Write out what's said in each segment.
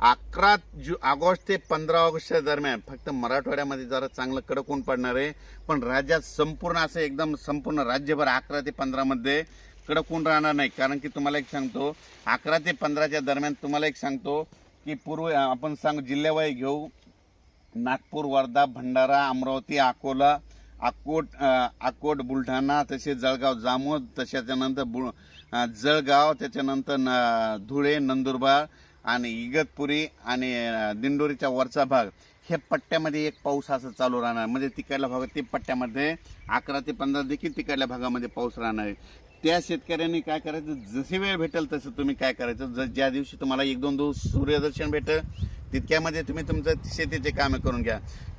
अकरा जु ऑगस्ट ते पंधरा ऑगस्टच्या दरम्यान. फक्त मराठवाड्यामध्ये जरा चांगलं कडक ऊन पडणार आहे. पण राज्यात संपूर्ण असं एकदम संपूर्ण राज्यभर अकरा ते पंधरामध्ये कडक ऊन राहणार नाही. कारण की तुम्हाला एक सांगतो अकरा ते पंधराच्या दरम्यान तुम्हाला एक सांगतो की पूर्व आपण सांग जिल्ह्यावाई घेऊ. नागपूर वर्धा भंडारा अमरावती अकोला अकोट अकोट बुलढाणा तसेच जळगाव जामोद तशाच्यानंतर बु जळगाव त्याच्यानंतर न धुळे नंदुरबार आणि इगतपुरी आणि दिंडोरीच्या वरचा भाग हे पट्ट्यामध्ये एक पाऊस असं चालू राहणार. म्हणजे तिकडल्या भागात ते पट्ट्यामध्ये अकरा ते पंधरा देखील तिकडल्या भागामध्ये पाऊस राहणार आहे. त्या शेतकऱ्यांनी काय करायचं? जशी वेळ भेटेल तसं तुम्ही काय करायचं? ज ज्या दिवशी तुम्हाला एक दोन दिवस सूर्यदर्शन भेटेल तितक्यामध्ये तुम्ही तुमचं शेतीचे कामं करून घ्या.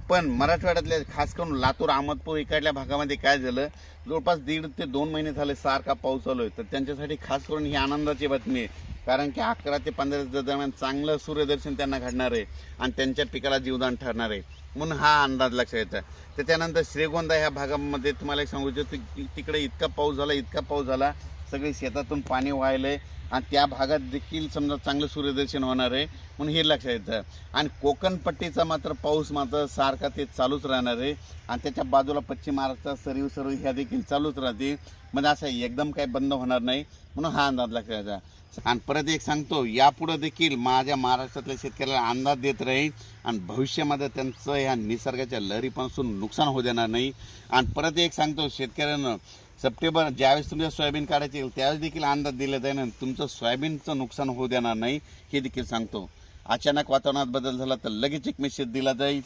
पण मराठवाड्यातल्या खास करून लातूर अहमदपूर इकडल्या भागामध्ये काय झालं जवळपास दीड ते दोन महिने झाले सारखा पाऊस चालू आहे. तर त्यांच्यासाठी खास करून ही आनंदाची बातमी आहे. कारण की अकरा ते पंधरा दरम्यान चांगलं सूर्यदर्शन त्यांना घडणार आहे आणि त्यांच्या पिकाला जीवदान ठरणार आहे. म्हणून हा अंदाज लक्षात येतो. त्याच्यानंतर श्रीगोंदा ह्या भागामध्ये तुम्हाला एक सांगू इच्छितो तिकडे इतका पाऊस झाला इतका पाऊस झाला सगळी शेतातून पाणी वाहिलंय आणि त्या भागात देखील समजा चांगलं सूर्यदर्शन होणार आहे म्हणून हे लक्षात येतं आणि कोकणपट्टीचा मात्र पाऊस मात्र सारखा ते चालूच राहणार आहे. आणि त्याच्या बाजूला पश्चिम महाराष्ट्रात सरीव सरीव ह्या देखील चालूच राहते. म्हणजे असं एकदम काही बंद होणार नाही म्हणून हा अंदाज लक्षात यायचा आणि परत एक सांगतो यापुढं देखील माझ्या महाराष्ट्रातल्या शेतकऱ्याला अंदाज देत राहील आणि भविष्यामध्ये त्यांचं ह्या निसर्गाच्या लहरीपासून नुकसान होऊ देणार नाही. आणि परत एक सांगतो शेतकऱ्यांना सप्टेंबर ज्यावेळेस तुमच्या सोयाबीन काढायचे येईल त्यावेळेस देखील अंदाज दिला जाईल आणि तुमचं सोयाबीनचं नुकसान होऊ देणार नाही हे देखील सांगतो. अचानक वातावरणात बदल झाला तर लगेच एक मेसेज दिला जाईल.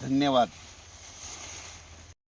धन्यवाद.